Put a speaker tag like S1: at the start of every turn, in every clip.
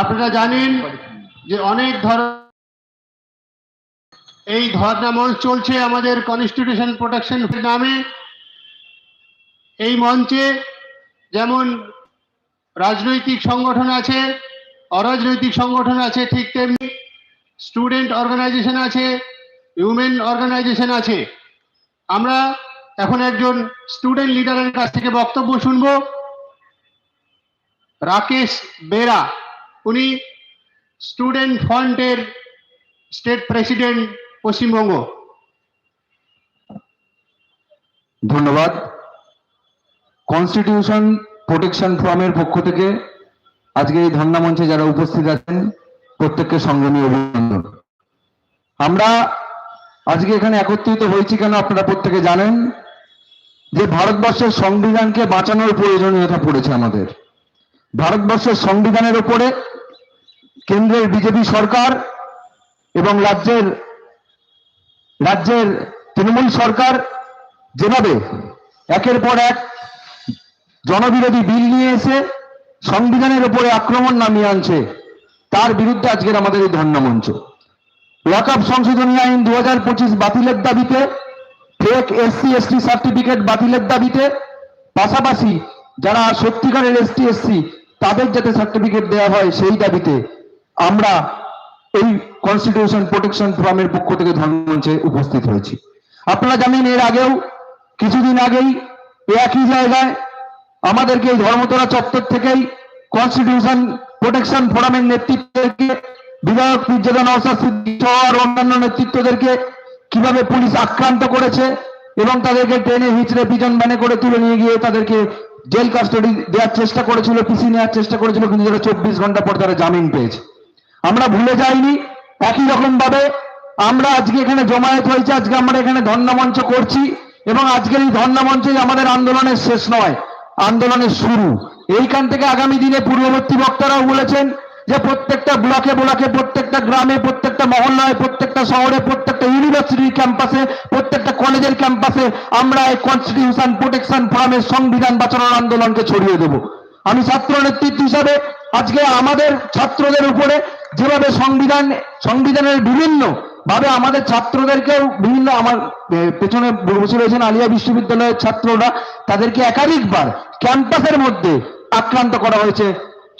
S1: আপনারা জানেন যে অনেক ধর, এই ধর্ণা মঞ্চ চলছে আমাদের কনস্টিটিউশন প্রোটেকশন নামে। এই মঞ্চে যেমন রাজনৈতিক সংগঠন আছে, অরাজনৈতিক সংগঠন আছে, ঠিক তেমনি স্টুডেন্ট অর্গানাইজেশন আছে হিউম্যান অর্গানাইজেশন আছে। আমরা এখন একজন স্টুডেন্ট লিডারের কাছ থেকে বক্তব্য শুনব। রাকেশ বেরা, উনি স্টুডেন্ট ফ্রন্টের স্টেট প্রেসিডেন্ট পশ্চিমবঙ্গ।
S2: ধন্যবাদ। কনস্টিটিউশন প্রোটেকশন ফোরামের পক্ষ থেকে আজকে এই ধর্ণা মঞ্চে যারা উপস্থিত আছেন, প্রত্যেককে সংগ্রামী অভিনন্দন। আমরা আজকে এখানে একত্রিত হয়েছি কেন আপনারা প্রত্যেকে জানেন? যে ভারতবর্ষের সংবিধানকে বাঁচানোর প্রয়োজনীয়তা পড়েছে আমাদের। ভারতবর্ষের সংবিধানের উপরে কেন্দ্রের বিজেপি সরকার এবং রাজ্যের রাজ্যের তৃণমূল সরকার যেভাবে একের পর এক জনবিরোধী বিল নিয়ে এসে সংবিধানের উপরে আক্রমণ নামিয়ে আনছে, তার বিরুদ্ধে আজকের আমাদের এই ধর্ণা ওয়াকআপ সংশোধনী আইন দু হাজার পঁচিশ বাতিলের দাবিতে ফেক এসসি এসটি সার্টিফিকেট বাতিলের দাবিতে, পাশাপাশি যারা সত্যিকারের এসটি এসসি তাদের যাতে সার্টিফিকেট দেওয়া হয় সেই দাবিতে আমরা এই কনস্টিটিউশন প্রোটেকশন ফোরামের পক্ষ থেকে ধর্মমঞ্চে উপস্থিত হয়েছি। আপনারা জানেন, এর আগেও, কিছুদিন আগেই একই জায়গায় আমাদেরকে এই ধর্মতলা চত্বর থেকেই কনস্টিটিউশন প্রোটেকশন ফোরামের নেতৃত্বকে বিধায়ক পীরজাদা নওসাদ সহ আর অন্যান্য নেতৃত্বদেরকে কীভাবে পুলিশ আক্রান্ত করেছে এবং তাদেরকে ট্রেনে হিচড়ে পিজন ভ্যানে করে তুলে নিয়ে গিয়ে তাদেরকে জেল কাস্টডি দেওয়ার চেষ্টা করেছিল, পিসি নেওয়ার চেষ্টা করেছিল, কিন্তু যারা চব্বিশ ঘণ্টা পর তারা জামিন পেয়েছে। আমরা ভুলে যাইনি, একই রকম ভাবে আমরা আজকে এখানে জমায়েত হয়েছে, আজকে আমরা এখানে ধর্ণামঞ্চ করছি এবং আজকের এই ধর্ণামঞ্চই আমাদের আন্দোলনের শেষ নয়, আন্দোলনের শুরু। এইখান থেকে আগামী দিনে পূর্ববর্তী বক্তারাও বলেছেন যে প্রত্যেকটা ব্লকে ব্লকে, প্রত্যেকটা গ্রামে, প্রত্যেকটা মহল্লায়, প্রত্যেকটা শহরে, প্রত্যেকটা ইউনিভার্সিটির ক্যাম্পাসে প্রত্যেকটা কলেজের ক্যাম্পাসে আমরা এই কনস্টিটিউশন প্রোটেকশন ফোরামের সংবিধান বাঁচানোর আন্দোলনকে ছড়িয়ে দেব। আমি ছাত্র নেতৃত্ব হিসাবে আজকে আমাদের ছাত্রদের উপরে যেভাবে সংবিধান, সংবিধানের বিভিন্ন ভাবে আমাদের ছাত্রদেরকেও বিভিন্ন আমার পেছনে বসে রয়েছেন আলিয়া বিশ্ববিদ্যালয়ের ছাত্ররা, তাদেরকে একাধিকবার ক্যাম্পাসের মধ্যে আক্রান্ত করা হয়েছে।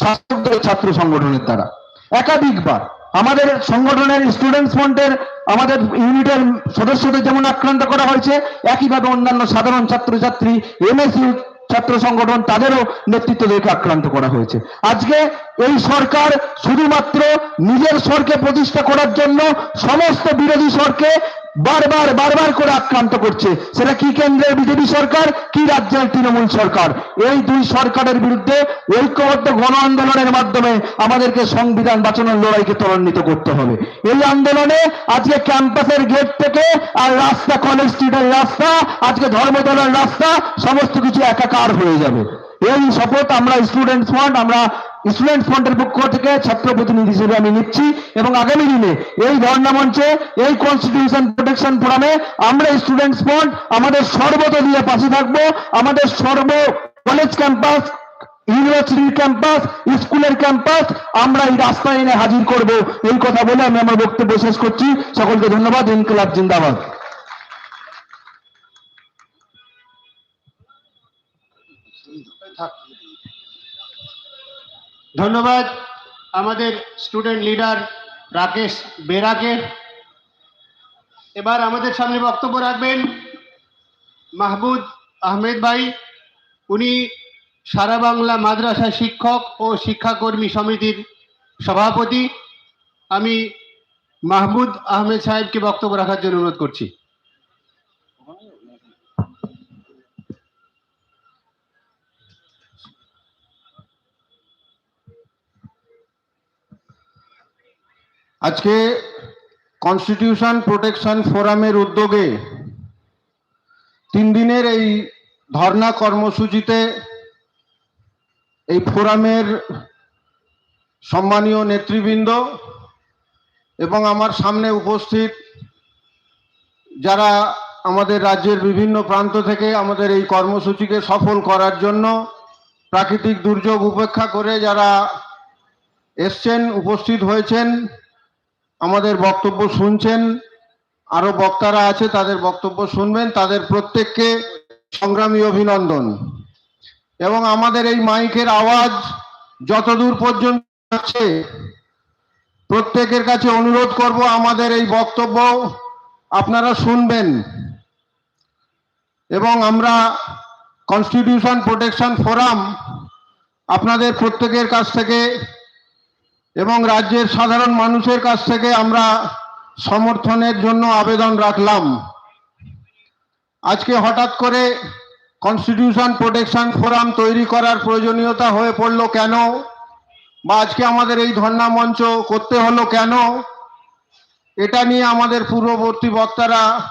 S2: শাসক দলের ছাত্র সংগঠনের দ্বারা। একাধিকবার আমাদের সংগঠনের স্টুডেন্টস ফ্রন্টের আমাদের ইউনিটের সদস্যদের যেমন আক্রান্ত করা হয়েছে, একইভাবে অন্যান্য সাধারণ ছাত্রছাত্রী এমএসইউ ছাত্র সংগঠন তাদেরও নেতৃত্ব নেতৃত্বদেরকে আক্রান্ত করা হয়েছে। আজকে এই সরকার শুধুমাত্র নিজের স্বরকে প্রতিষ্ঠা করার জন্য সমস্ত বিরোধী স্বরকে বারবার বারবার করে আক্রান্ত করছে। সেটা কি কেন্দ্রের বিজেপি সরকার, কি রাজ্যের তৃণমূল সরকার? এই দুই সরকারের বিরুদ্ধে ঐক্যবদ্ধ গণ আন্দোলনের মাধ্যমে আমাদেরকে সংবিধান বাঁচানোর লড়াইকে ত্বরান্বিত করতে হবে। এই আন্দোলনে আজকে ক্যাম্পাসের গেট থেকে আর রাস্তা কলেজ স্ট্রিটের রাস্তা, আজকে ধর্মতলার রাস্তা, সমস্ত কিছু একাকার হয়ে যাবে। এই শপথ আমরা স্টুডেন্টস ফ্রন্ট আমরা স্টুডেন্ট ফ্রন্টের পক্ষ থেকে ছাত্র প্রতিনিধি হিসেবে আমি নিচ্ছি এবং আগামী দিনে এই ধর্ণা মঞ্চে এই কনস্টিটিউশন প্রোটেকশন ফোরামে আমরা স্টুডেন্টস ফ্রন্ট আমাদের সর্বত দিয়ে পাশে থাকব। আমাদের সর্ব কলেজ ক্যাম্পাস ইউনিভার্সিটির ক্যাম্পাস স্কুলের ক্যাম্পাস আমরা এই রাস্তায় এনে হাজির করব। এই কথা বলে আমি আমার বক্তব্য শেষ করছি। সকলকে ধন্যবাদ। ইনকলাব জিন্দাবাদ।
S1: ধন্যবাদ আমাদের স্টুডেন্ট লিডার রাকেশ বেরাকে। এবার আমাদের সামনে বক্তব্য রাখবেন মাহবুদ আহমেদ ভাই। উনি সারা বাংলা মাদ্রাসা শিক্ষক ও শিক্ষাকর্মী সমিতির সভাপতি। আমি মাহমুদ আহমেদ সাহেবকে বক্তব্য রাখার জন্য অনুরোধ করছি।
S3: আজকে কনস্টিটিউশন প্রোটেকশন ফোরামের উদ্যোগে তিন দিনের এই ধর্ণা কর্মসূচিতে এই ফোরামের সম্মানীয় নেতৃবৃন্দ এবং আমার সামনে উপস্থিত যারা আমাদের রাজ্যের বিভিন্ন প্রান্ত থেকে আমাদের এই কর্মসূচিকে সফল করার জন্য প্রাকৃতিক দুর্যোগ উপেক্ষা করে যারা এসছেন, উপস্থিত হয়েছেন আমাদের বক্তব্য শুনছেন, আরও বক্তারা আছে, তাদের বক্তব্য শুনবেন, তাদের প্রত্যেককে সংগ্রামী অভিনন্দন। এবং আমাদের এই মাইকের আওয়াজ যতদূর পর্যন্ত আছে প্রত্যেকের কাছে অনুরোধ করব আমাদের এই বক্তব্য আপনারা শুনবেন। এবং আমরা কনস্টিটিউশন প্রোটেকশন ফোরাম আপনাদের প্রত্যেকের কাছ থেকে এবং রাজ্যের সাধারণ মানুষের কাছ থেকে আমরা সমর্থনের জন্য আবেদন রাখলাম। আজকে হঠাৎ করে কনস্টিটিউশন প্রোটেকশন ফোরাম তৈরি করার প্রয়োজনীয়তা হয়ে পড়ল কেন? বা আজকে আমাদের এই ধর্ণা মঞ্চ করতে হলো কেন? এটা নিয়ে আমাদের পূর্ববর্তী বক্তারা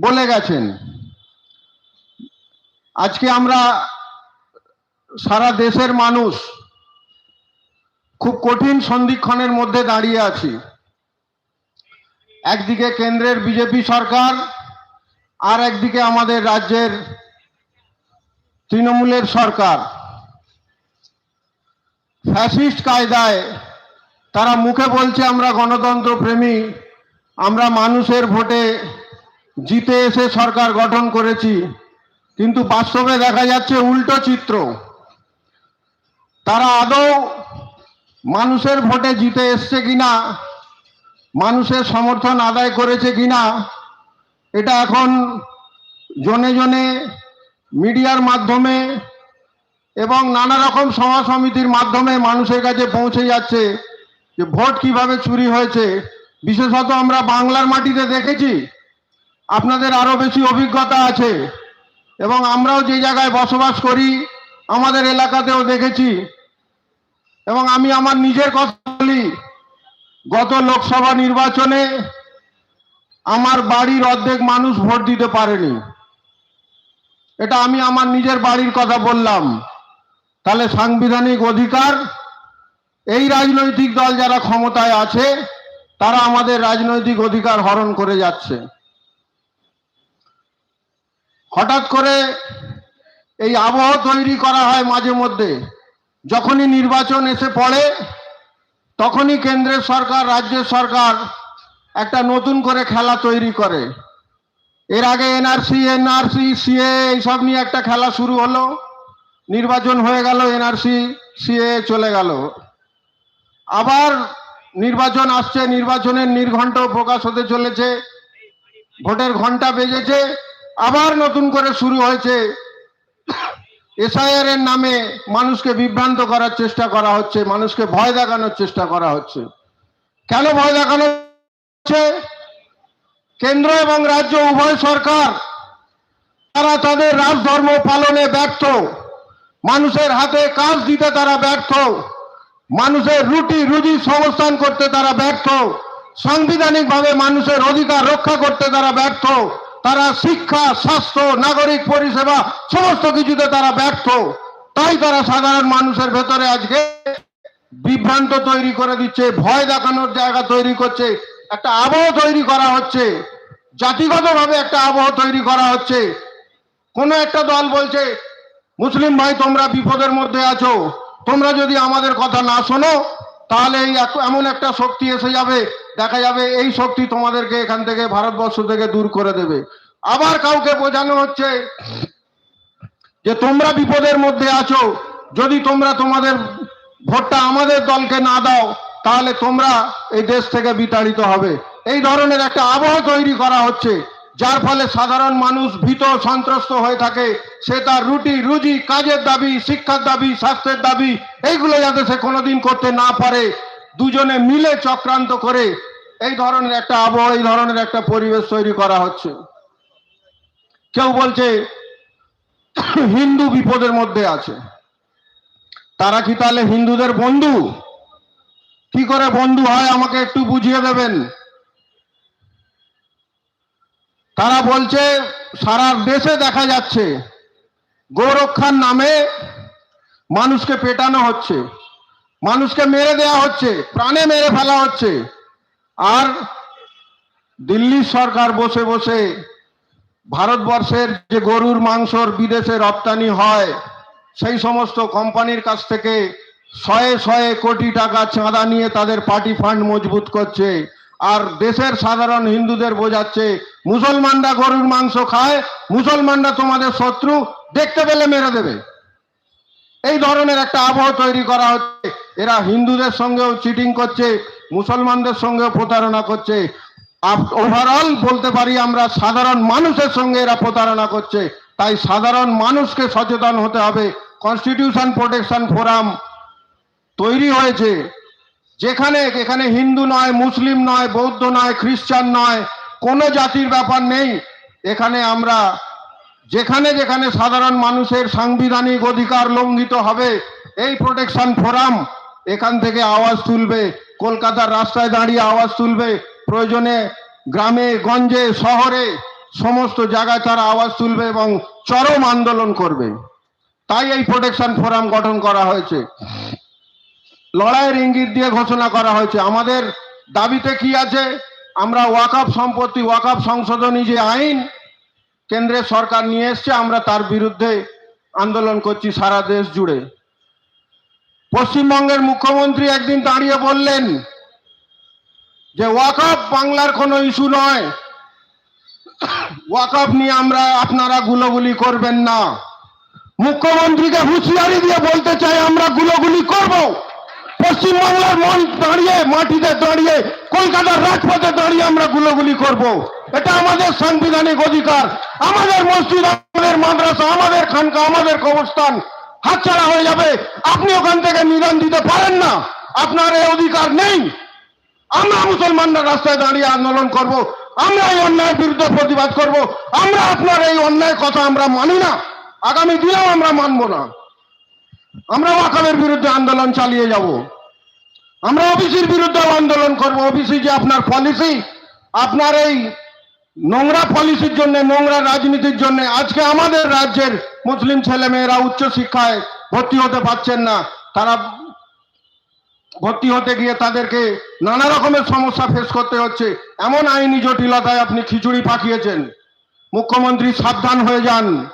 S3: বলে গেছেন। আজকে আমরা সারা দেশের মানুষ খুব কঠিন সন্ধিক্ষণের মধ্যে দাঁড়িয়ে আছি। একদিকে কেন্দ্রের বিজেপি সরকার আর একদিকে আমাদের রাজ্যের তৃণমূলের সরকার। ফ্যাসিস্ট কায়দায় তারা মুখে বলছে, আমরা গণতন্ত্র প্রেমী, আমরা মানুষের ভোটে জিতে এসে সরকার গঠন করেছি। কিন্তু বাস্তবে দেখা যাচ্ছে উল্টো চিত্র। তারা আদৌ মানুষের ভোটে জিতে এসছে কিনা? মানুষের সমর্থন আদায় করেছে কিনা? এটা এখন জনে জনে মিডিয়ার মাধ্যমে এবং নানা রকম সভা সমিতির মাধ্যমে মানুষের কাছে পৌঁছে যাচ্ছে যে ভোট কীভাবে চুরি হয়েছে। বিশেষত আমরা বাংলার মাটিতে দেখেছি, আপনাদের আরও বেশি অভিজ্ঞতা আছে এবং আমরাও যে জায়গায় বসবাস করি, আমাদের এলাকাতেও দেখেছি এবং আমি আমার নিজের কথা বলি, গত লোকসভা নির্বাচনে আমার বাড়ির অর্ধেক মানুষ ভোট দিতে পারেনি। এটা আমি আমার নিজের বাড়ির কথা বললাম। তাহলে সাংবিধানিক অধিকার, এই রাজনৈতিক দল যারা ক্ষমতায় আছে, তারা আমাদের রাজনৈতিক অধিকার হরণ করে যাচ্ছে। হঠাৎ করে এই আবহাওয়া তৈরি করা হয় মাঝে মধ্যে। যখনই নির্বাচন এসে পড়ে, তখনই কেন্দ্রের সরকার, রাজ্যের সরকার একটা নতুন করে খেলা তৈরি করে। এর আগে এনআরসি এনআরসি সিএ এইসব নিয়ে একটা খেলা শুরু হলো। নির্বাচন হয়ে গেল এনআরসি সিএ চলে গেল। আবার নির্বাচন আসছে, নির্বাচনের নির্ঘণ্ট প্রকাশ হতে চলেছে। ভোটের ঘণ্টা বেজেছে। আবার নতুন করে শুরু হয়েছে। এসআইআর এর নামে মানুষকে বিভ্রান্ত করার চেষ্টা করা হচ্ছে, মানুষকে ভয় দেখানোর চেষ্টা করা হচ্ছে। কেন ভয় দেখানো হচ্ছে? কেন্দ্র এবং রাজ্য উভয় সরকার, তারা তাদের রাজধর্ম পালনে ব্যর্থ। মানুষের হাতে কাজ দিতে তারা ব্যর্থ। মানুষের রুটি রুজি সংস্থান করতে তারা ব্যর্থ। সাংবিধানিক ভাবে মানুষের অধিকার রক্ষা করতে তারা ব্যর্থ। তারা শিক্ষা, স্বাস্থ্য, নাগরিক পরিষেবা, সমস্ত কিছুতে তারা ব্যর্থ। তাই তারা সাধারণ মানুষের ভেতরে আজকে বিভ্রান্ত তৈরি করে দিচ্ছে, ভয় দেখানোর জায়গা তৈরি করছে, একটা আবহ তৈরি করা হচ্ছে, জাতিগতভাবে একটা আবহ তৈরি করা হচ্ছে। কোনো একটা দল বলছে, মুসলিম ভাই, তোমরা বিপদের মধ্যে আছো। তোমরা যদি আমাদের কথা না শোনো, তাহলে এই এমন একটা শক্তি এসে যাবে দেখা যাবে এই শক্তি তোমাদেরকে এখান থেকে ভারতবর্ষ থেকে দূর করে দেবে। আবার কাউকে বোঝানো হচ্ছে যে তোমরা বিপদের মধ্যে আছো, যদি তোমরা তোমাদের ভোটটা আমাদের দলকে না দাও, তাহলে তোমরা এই দেশ থেকে বিতাড়িত হবে। এই ধরনের একটা আবহ তৈরি করা হচ্ছে, যার ফলে সাধারণ মানুষ ভীত, সন্ত্রস্ত হয়ে থাকে। সে তার রুটি, রুজি, কাজের দাবি, শিক্ষার দাবি, স্বাস্থ্যের দাবি, এইগুলো যাতে সে কোনোদিন করতে না পারে। দুজনে মিলে চক্রান্ত করে এই ধরনের একটা আবহ এই ধরনের একটা পরিবেশ তৈরি করা হচ্ছে। কেউ বলছে, হিন্দু বিপদের মধ্যে আছে। তারা কি তাহলে হিন্দুদের বন্ধু? কি করে বন্ধু হয়, আমাকে একটু বুঝিয়ে দেবেন? তারা বলছে, সারা দেশে দেখা যাচ্ছে, গোরক্ষার নামে মানুষকে পেটানো হচ্ছে। মানুষকে মেরে দেয়া হচ্ছে, প্রাণে মেরে ফেলা হচ্ছে। আর দিল্লির সরকার বসে বসে ভারতবর্ষের যে গরুর মাংসর বিদেশে রপ্তানি হয়, সেই সমস্ত কোম্পানির কাছ থেকে শয়ে শয়ে কোটি টাকা চাঁদা নিয়ে তাদের পার্টি ফান্ড মজবুত করছে। আর দেশের সাধারণ হিন্দুদের বোঝাচ্ছে, মুসলমানরা গরুর মাংস খায়, মুসলমানরা তোমাদের শত্রু, দেখতে পেলে মেরে দেবে। এই ধরনের একটা আবহ তৈরি করা হচ্ছে। এরা হিন্দুদের সঙ্গেও চিটিং করছে। মুসলমানদের সঙ্গেও প্রতারণা করছে। ওভারঅল বলতে পারি আমরা, সাধারণ মানুষের সঙ্গে এরা প্রতারণা করছে। তাই সাধারণ মানুষকে সচেতন হতে হবে। কনস্টিটিউশন প্রোটেকশন ফোরাম তৈরি হয়েছে। যেখানে এখানে হিন্দু নয়, মুসলিম নয়, বৌদ্ধ নয়, খ্রিস্টান নয়, কোনো জাতির ব্যাপার নেই। এখানে আমরা, যেখানে যেখানে সাধারণ মানুষের সাংবিধানিক অধিকার লঙ্ঘিত হবে, এই প্রোটেকশন ফোরাম এখান থেকে আওয়াজ তুলবে। কলকাতার রাস্তায় দাঁড়িয়ে আওয়াজ তুলবে। প্রয়োজনে গ্রামে, গঞ্জে, শহরে সমস্ত জায়গায় তারা আওয়াজ তুলবে এবং চরম আন্দোলন করবে। তাই এই প্রোটেকশন ফোরাম গঠন করা হয়েছে। লড়াইয়ের ইঙ্গিত দিয়ে ঘোষণা করা হয়েছে। আমাদের দাবিতে কি আছে? আমরা ওয়াকাপ সম্পত্তি ওয়াকাপ সংশোধনী যে আইন কেন্দ্রের সরকার নিয়ে এসছে, আমরা তার বিরুদ্ধে আন্দোলন করছি সারা দেশ জুড়ে। পশ্চিমবঙ্গের মুখ্যমন্ত্রী একদিন দাঁড়িয়ে বললেন যে ওয়াকাপ বাংলার কোনো ইস্যু নয়। ওয়াকাপ নিয়ে আমরা আপনারা গুলোগুলি করবেন না। মুখ্যমন্ত্রীকে হুঁশিয়ারি দিয়ে বলতে চাই, আমরা গুলোগুলি করব। পশ্চিমবাংলার মন দাঁড়িয়ে, মাটিতে দাঁড়িয়ে, কলকাতার রাজপথে দাঁড়িয়ে আমরা গুলোগুলি করব। এটা আমাদের সাংবিধানিক অধিকার। আমাদের মসজিদ, আমাদের মাদ্রাসা, আমাদের খানকা, আমাদের কবরস্থান। হাতছাড়া হয়ে যাবে। আপনি ওখান থেকে নিদান দিতে পারেন না। আপনার এই অধিকার নেই। আমরা মুসলমানরা রাস্তায় দাঁড়িয়ে আন্দোলন করব। আমরা এই অন্যায়ের বিরুদ্ধে প্রতিবাদ করব। আমরা আপনার এই অন্যায় কথা আমরা মানি না। আগামী দিনেও আমরা মানব না। আমরা ওয়াকাবের বিরুদ্ধে আন্দোলন চালিয়ে যাব। আমরা ওবিসির বিরুদ্ধে আন্দোলন করব। ওবিসি যে আপনার পলিসি আপনার এই নোংরা পলিসির জন্য, নোংরা রাজনীতির জন্য আজকে আমাদের রাজ্যের মুসলিম ছেলেমেয়েরা উচ্চ শিক্ষায় ভর্তি হতে পারছেন না। তারা ভর্তি হতে গিয়ে তাদেরকে নানা রকমের সমস্যা ফেস করতে হচ্ছে। এমন আইনি জটিলতায় আপনি খিচুড়ি পাঠিয়েছেন মুখ্যমন্ত্রী সাবধান হয়ে যান।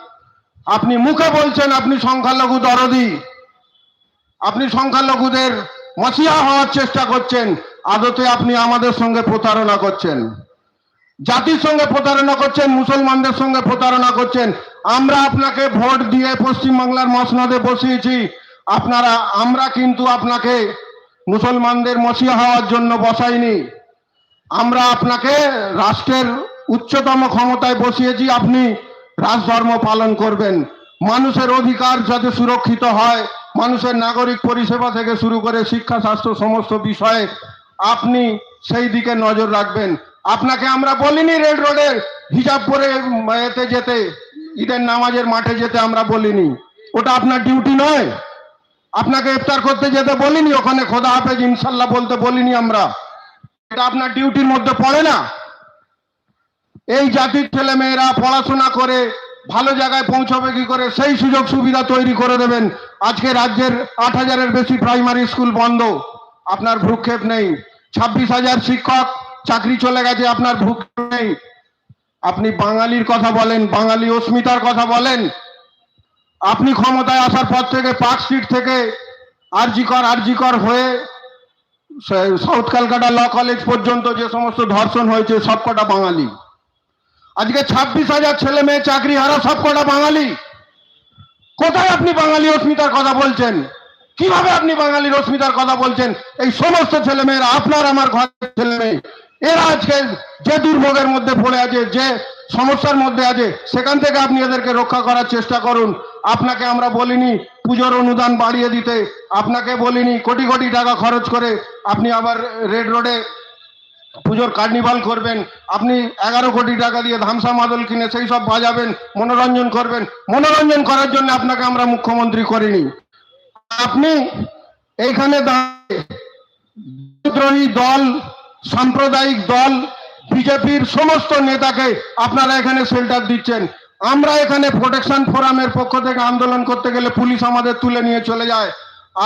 S3: আপনি মুখে বলছেন আপনি সংখ্যালঘু দরদি। আপনি সংখ্যালঘুদের মসিয়া হওয়ার চেষ্টা করছেন। আদতে আপনি আমাদের সঙ্গে প্রতারণা করছেন। জাতির সঙ্গে প্রতারণা করছেন, মুসলমানদের সঙ্গে প্রতারণা করছেন। আমরা আপনাকে ভোট দিয়ে পশ্চিমবাংলার মসনদে বসিয়েছি। আপনারা, আমরা কিন্তু আপনাকে মুসলমানদের মসিয়া হওয়ার জন্য বসাইনি। আমরা আপনাকে রাষ্ট্রের উচ্চতম ক্ষমতায় বসিয়েছি, আপনি রাজধর্ম পালন করবেন। মানুষের অধিকার যাতে সুরক্ষিত হয়, মানুষের নাগরিক পরিষেবা থেকে শুরু করে শিক্ষা, স্বাস্থ্য, সমস্ত বিষয়ে আপনি সেই দিকে নজর রাখবেন। আপনাকে আমরা বলিনি রেড রোডের হিজাব উম, এতে যেতে ঈদের নামাজের মাঠে যেতে আমরা বলিনি। ওটা আপনার ডিউটি নয়। আপনাকে ইফতার করতে যেতে বলিনি ওখানে খোদা হাফেজ ইনশাল্লাহ বলতে বলিনি আমরা। এটা আপনার ডিউটির মধ্যে পড়ে না। এই জাতির ছেলে মেয়েরা পড়াশোনা করে ভালো জায়গায় পৌঁছবে কি করে সেই সুযোগ সুবিধা তৈরি করে দেবেন। আজকে রাজ্যের আট হাজারের বেশি প্রাইমারি স্কুল বন্ধ। আপনার ভ্রুক্ষেপ নেই। ছাব্বিশ হাজার শিক্ষক চাকরি চলে গেছে, আপনার ভ্রুক্ষেপ নেই। আপনি বাঙালির কথা বলেন, বাঙালি অস্মিতার কথা বলেন। আপনি ক্ষমতায় আসার পর থেকে, পার্ক স্ট্রিট থেকে আরজিকর আরজিকর হয়ে সাউথ ক্যালকাটা ল কলেজ পর্যন্ত যে সমস্ত ধর্ষণ হয়েছে, সবকটা বাঙালি। আজকে ছাব্বিশ হাজার ছেলে মেয়ে চাকরি হারা, সবকটা বাঙালি। কোথায় আপনি বাঙালি অস্মিতার কথা বলছেন? কীভাবে আপনি বাঙালির অস্মিতার কথা বলছেন? এই সমস্ত ছেলে মেয়েরা, আপনার আমার ঘরের ছেলে মেয়ে এরা আজকে যে দুর্ভোগের মধ্যে পড়ে আছে, যে সমস্যার মধ্যে আছে, সেখান থেকে আপনি এদেরকে রক্ষা করার চেষ্টা করুন। আপনাকে আমরা বলিনি পুজোর অনুদান বাড়িয়ে দিতে, আপনাকে বলিনি কোটি কোটি টাকা খরচ করে আপনি আবার রেড রোডে পুজোর কার্নিভাল করবেন, আপনি এগারো কোটি টাকা দিয়ে ধামসা মাদল কিনে সেই সব বাজাবেন, মনোরঞ্জন করবেন। মনোরঞ্জন করার জন্য আপনাকে আমরা মুখ্যমন্ত্রী করিনি। আপনি এইখানে দাঁড়িয়ে দল সাম্প্রদায়িক দল, বিজেপির সমস্ত নেতাকে আপনারা এখানে শেল্টার দিচ্ছেন। আমরা এখানে প্রোটেকশন ফোরামের পক্ষ থেকে আন্দোলন করতে গেলে পুলিশ আমাদের তুলে নিয়ে চলে যায়।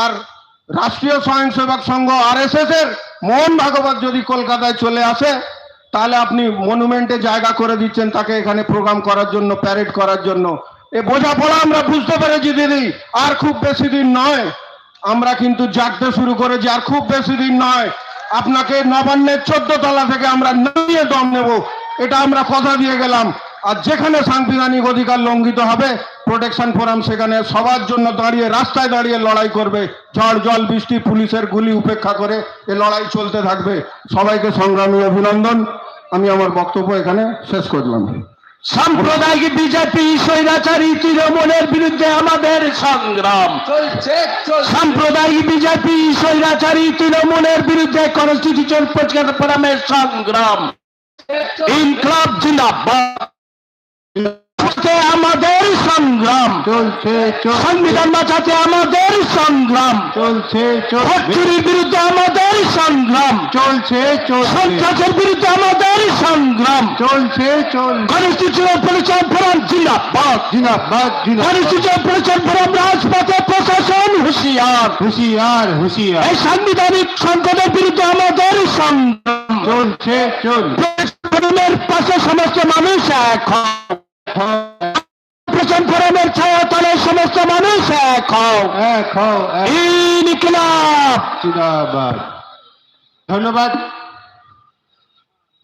S3: আর রাষ্ট্রীয় স্বয়ংসেবক সংঘ আর এস এর মোহন ভাগবত যদি কলকাতায় চলে আসে, তাহলে আপনি মনুমেন্টে জায়গা করে দিচ্ছেন তাকে এখানে প্রোগ্রাম করার জন্য প্যারেড করার জন্য। এ বোঝাপড়া আমরা বুঝতে পেরেছি, দিদি, আর খুব বেশি দিন নয়। আমরা কিন্তু জাগতে শুরু করেছি, আর খুব বেশি দিন নয়। আপনাকে নবান্নের চোদ্দ তলা থেকে আমরা নামিয়ে দম নেব। এটা আমরা কথা দিয়ে গেলাম। আর যেখানে সাংবিধানিক অধিকার লঙ্ঘিত হবে প্রোটেকশন ফোরাম সেখানে সবার জন্য দাঁড়িয়ে, রাস্তায় দাঁড়িয়ে লড়াই করবে। ঝড়, জল, বৃষ্টি, পুলিশের গুলি উপেক্ষা করে এ লড়াই চলতে থাকবে। সবাইকে সংগ্রামী অভিনন্দন। আমি আমার বক্তব্য এখানে শেষ করলাম।
S4: সাম্প্রদায়িক বিজেপি স্বৈরাচারী তৃণমূলের বিরুদ্ধে আমাদের সংগ্রাম। সাম্প্রদায়িক বিজেপি স্বৈরাচারী তৃণমূলের বিরুদ্ধে কনস্টিটিউশন প্রচার ফোরামের সংগ্রাম। ইনকলাব জিন্দাবাদ। বাঁচাতে আমাদের সংগ্রাম।
S1: চলছে
S4: সংবিধান বাঁচাতে আমাদের সংগ্রাম।
S1: চলছে
S4: চুরির বিরুদ্ধে আমাদের সংগ্রাম।
S1: চলছে
S4: সন্ত্রাসের বিরুদ্ধে আমাদের সংগ্রাম।
S1: চলছে চলছে।
S4: কনস্টিটিউশন পরিচয় ফোরাম জিন্দাবাদ।
S1: জিনাবাদ
S4: কনস্টিটিউশন পরিচয় ফোরাম রাজপথে প্রশাসন হুঁশিয়ার।
S1: হুশিয়ার হুশিয়ার।
S4: এই সাংবিধানিক সংকটের বিরুদ্ধে আমাদের সংগ্রাম।
S1: চলছে চল
S4: ফোরামের পাশে সমস্ত মানুষ এক ছায়া তলে সমস্ত মানুষ এক হও।
S1: এক হও জিন্দাবাদ। ধন্যবাদ।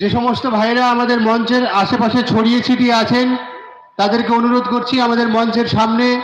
S1: যে সমস্ত ভাইরা আমাদের মঞ্চের আশেপাশে ছড়িয়ে ছিটিয়ে আছেন তাদেরকে অনুরোধ করছি আমাদের মঞ্চের সামনে